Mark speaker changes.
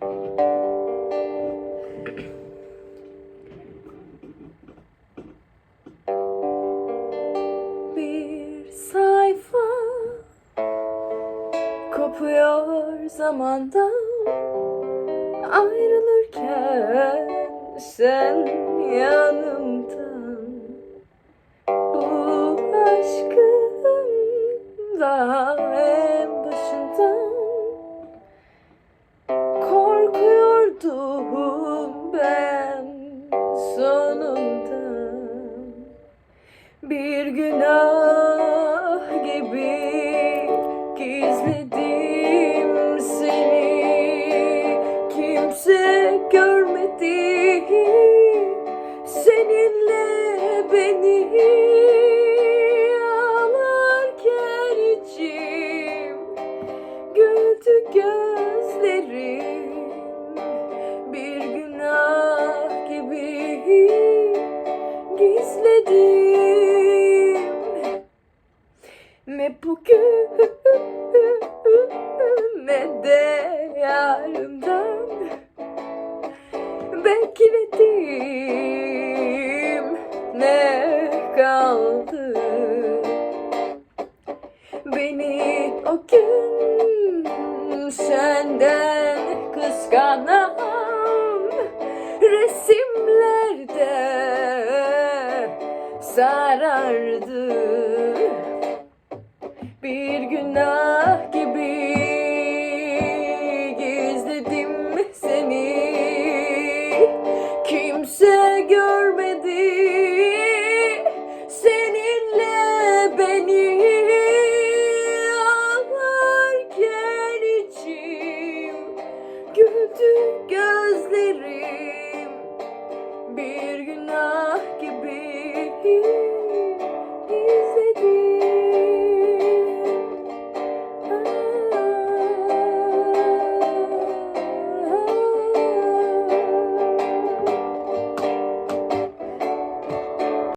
Speaker 1: Bir sayfa kopuyor zamandan ayrılırken sen yanımdan. Bu aşkın daha gizledim Ne bugün ne de yarından Bekledim ne kaldı? Beni o gün senden kıskanan resimlerde sarardı bir günah gibi gizledim seni. Kimse görmedi seninle beni. Ağlarken içim güldü gözlerim. Bir you.